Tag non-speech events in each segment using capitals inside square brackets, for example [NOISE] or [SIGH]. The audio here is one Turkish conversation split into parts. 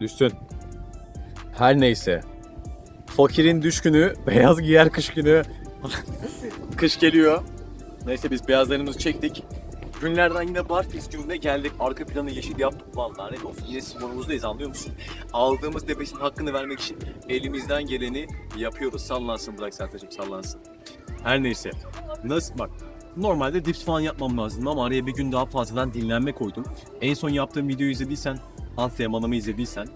Düşsün. Her neyse. Fakirin düş günü, beyaz giyer kış günü. [LAUGHS] kış geliyor. Neyse biz beyazlarımızı çektik. Günlerden yine Barfix gününe geldik. Arka planı yeşil yaptık. Lan lanet olsun. Yine sporumuzdayız anlıyor musun? Aldığımız nefesin hakkını vermek için elimizden geleni yapıyoruz. Sallansın bırak Sertacığım sallansın. Her neyse. Nasıl bak Normalde dips falan yapmam lazım ama araya bir gün daha fazladan dinlenme koydum. En son yaptığım videoyu izlediysen, antrenmanımı izlediysen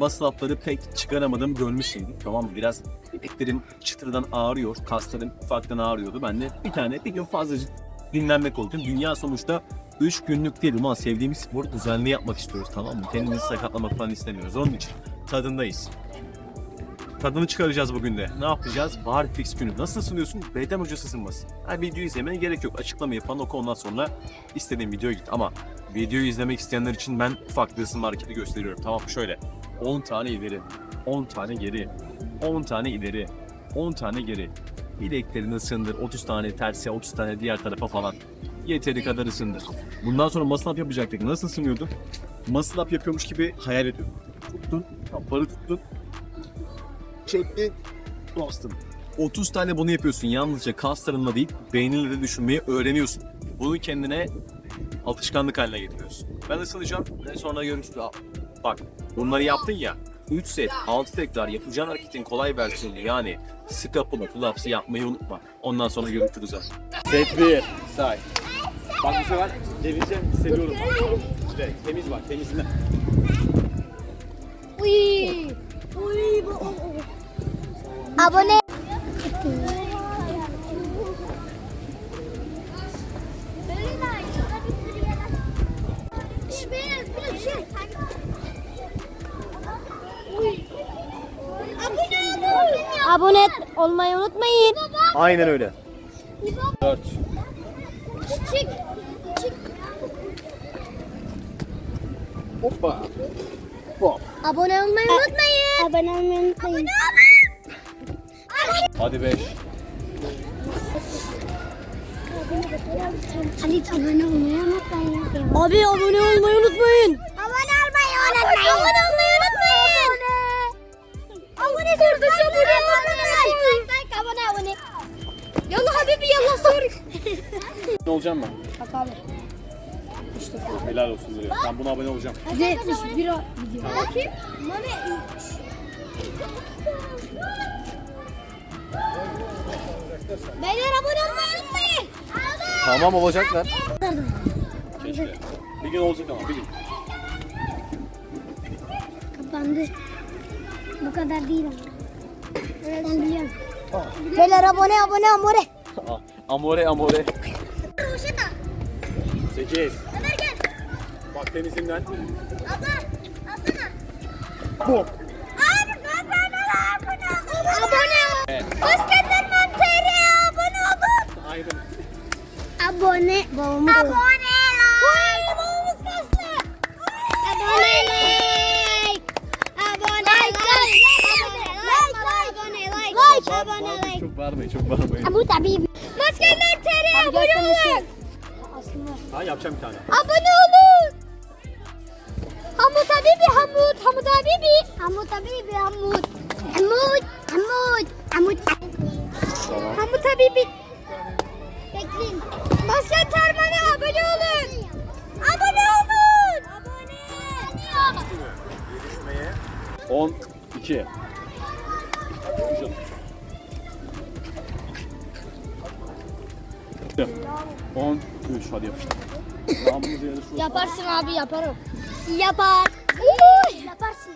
up'ları pek çıkaramadım görmüşsündür. Tamam mı? Biraz bileklerim çıtırdan ağrıyor, kaslarım ufaktan ağrıyordu. Ben de bir tane bir gün fazlacık dinlenme koydum. Dünya sonuçta 3 günlük değil ama sevdiğimiz sporu düzenli yapmak istiyoruz tamam mı? Kendimizi sakatlamak falan istemiyoruz. Onun için tadındayız. Tadını çıkaracağız bugün de. Ne yapacağız? Barfix günü. Nasıl ısınıyorsun? Beden hocası ısınması. Ha, videoyu izlemene gerek yok. Açıklamayı falan oku ondan sonra istediğin videoya git. Ama videoyu izlemek isteyenler için ben ufak bir ısınma hareketi gösteriyorum. Tamam? Şöyle. 10 tane ileri, 10 tane geri, 10 tane ileri, 10 tane geri. Bileklerini ısındır. 30 tane terse, 30 tane diğer tarafa falan. Yeteri kadar ısındır. Bundan sonra muscle up yapacaktık. Nasıl ısınıyordun? Muscle up yapıyormuş gibi hayal ediyordun. Tuttun, kapları tuttun, çektin, bastın. 30 tane bunu yapıyorsun. Yalnızca kaslarınla değil, beyninle de düşünmeyi öğreniyorsun. Bunu kendine alışkanlık haline getiriyorsun. Ben ısınacağım ve sonra görüşürüz. Bak, bunları yaptın ya. 3 set, 6 tekrar yapacağın hareketin kolay versiyonu yani scapula pull-ups'ı yapmayı unutma. Ondan sonra görüşürüz ha. Set 1, say. Bak bu sefer gelince seviyorum. İşte temiz bak, temizle. Uy. Uy. Abone. Abone olmayı unutmayın. Aynen öyle. 4. Çık. Çık. Hoppa. Hop. Abone olmayı unutmayın. Abone olmayı unutmayın. Hadi 5. Ali abone olmayı unutmayın. Abi abone olmayı unutmayın. Abone olmayı unutmayın. Abone olmayı unutmayın. Abone sor tuşu abone Like abone abone. Yallah habibi yallah sor. Ne olacağım ben? Bak abi. Helal olsun Zülya. Ben buna abone olacağım. Hadi 71 video. Bakayım. Mami. Beyler abone olmayı unutmayın. Tamam olacaklar. Keşke. Bir gün olacak ama bir gün. Kapandı. Bu kadar değil ama. Ben biliyorum. Beyler abone abone abone. Ah, amore amore. Roşeta. 8. Ömer gel. Bak temizinden. Abla. Alsana. Bum. Abi abone abone abone. Basketlerden TR abone olun. Aynen. Abone. Babamız abone like. babamız kaslı. Abone like. Abone like. Like like. Like. Abone like. Çok bağırmayın, çok bağırmayın. Bu tabii. Maskeler TR abone olun. Ha yapacağım bir tane. Abone olun. Hamut Habibi Hamut Hamut Habibi Hamut Habibi Hamut Hamut Hamut Hamut. Hamut Habibi Bekleyin. Basket Terman'a abone olun. Abone olun. Abone. 12. 13 hadi yapıştır. Yaparsın abi yaparım. Yapar. Yaparsın.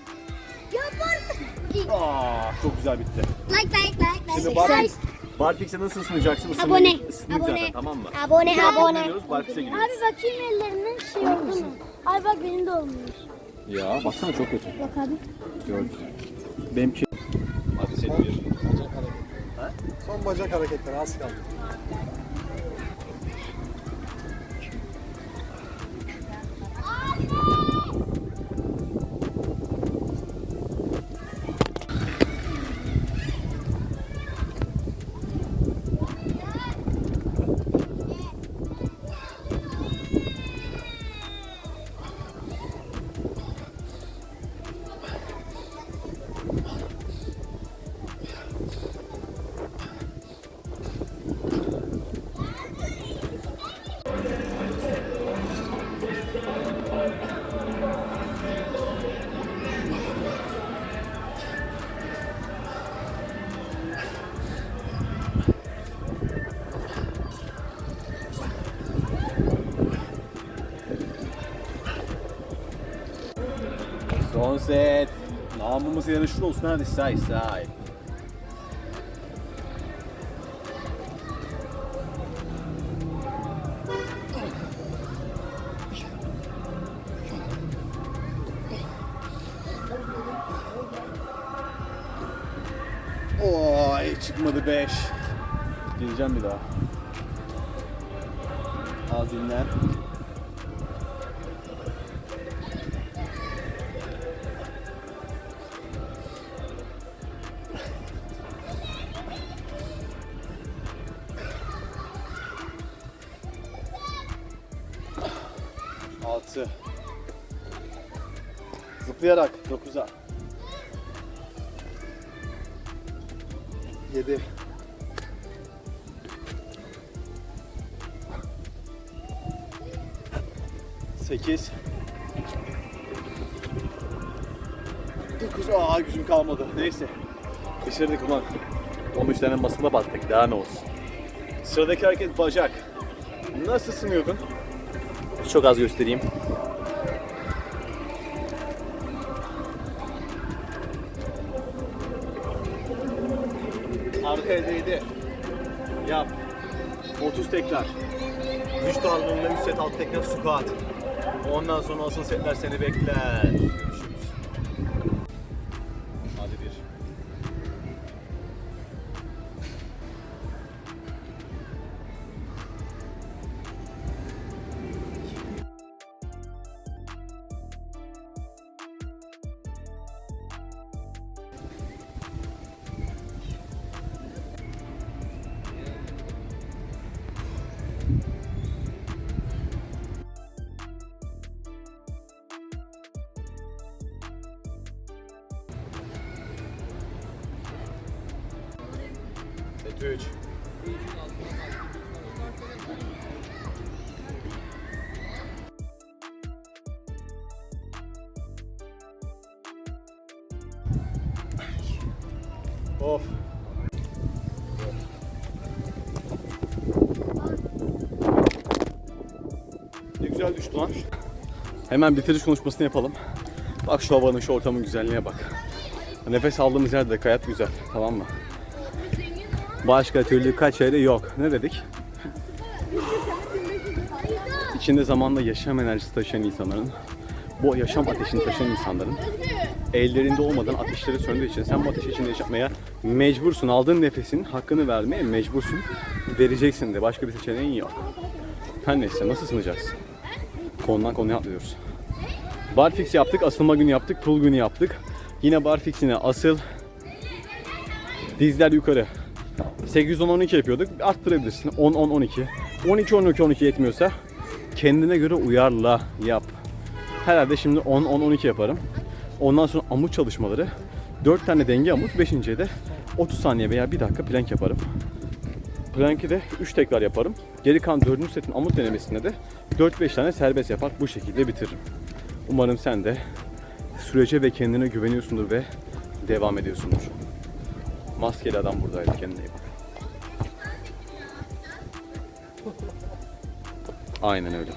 Yaparsın. Aa, çok güzel bitti. Like like like like. Şimdi Barfix, Barfix'e nasıl ısınacaksın? Isınmayı- Abone. ısındık Abone. zaten, tamam mı? Abone Şimdi abone. gidiyoruz, Barfix'e gidiyoruz. Abi bakayım ellerine şey oldu mu? Ay bak benim de olmuş. Ya baksana çok kötü. Bak abi. Gördüm. Benimki. Hadi set bir. Son bacak hareketleri az kaldı. Son set. Namımız yarışır olsun hadi say say. Oy çıkmadı 5. Gireceğim bir daha. Az dinlen. Altı. Zıplayarak dokuza. Yedi. Sekiz. Dokuz. Aa gücüm kalmadı. Neyse. Geçirdik ulan. 13 tane masada battık. Daha ne olsun. Sıradaki hareket bacak. Nasıl ısınıyordun? Çok az göstereyim. Arkaya değdi. Yap. 30 tekrar. Güç dağılımıyla 3 set alt tekrar squat. Ondan sonra asıl setler seni bekler. 3. Of. Ne güzel düştü lan. Hemen bitiriş konuşmasını yapalım. Bak şu havanın, şu ortamın güzelliğine bak. Nefes aldığımız yerde hayat güzel, tamam mı? Başka türlü kaç yeri yok. Ne dedik? İçinde zamanla yaşam enerjisi taşıyan insanların, bu yaşam ateşini taşıyan insanların ellerinde olmadan ateşleri söndüğü için sen bu ateş içinde yaşamaya mecbursun. Aldığın nefesin hakkını vermeye mecbursun. Vereceksin de başka bir seçeneğin yok. Her neyse nasıl sınacaksın? Konudan konuya atlıyoruz. Barfix yaptık, asılma günü yaptık, pull günü yaptık. Yine barfix'ine asıl, dizler yukarı. 8-10-12 yapıyorduk. Arttırabilirsin. 10-10-12. 12-12-12 yetmiyorsa kendine göre uyarla yap. Herhalde şimdi 10-10-12 yaparım. Ondan sonra amut çalışmaları. 4 tane denge amut. 5.ye de 30 saniye veya 1 dakika plank yaparım. Plank'i de 3 tekrar yaparım. Geri kalan 4. setin amut denemesinde de 4-5 tane serbest yapar. Bu şekilde bitiririm. Umarım sen de sürece ve kendine güveniyorsundur ve devam ediyorsundur. Maskeli adam buradaydı. Kendine iyi bak. Aynen öyle.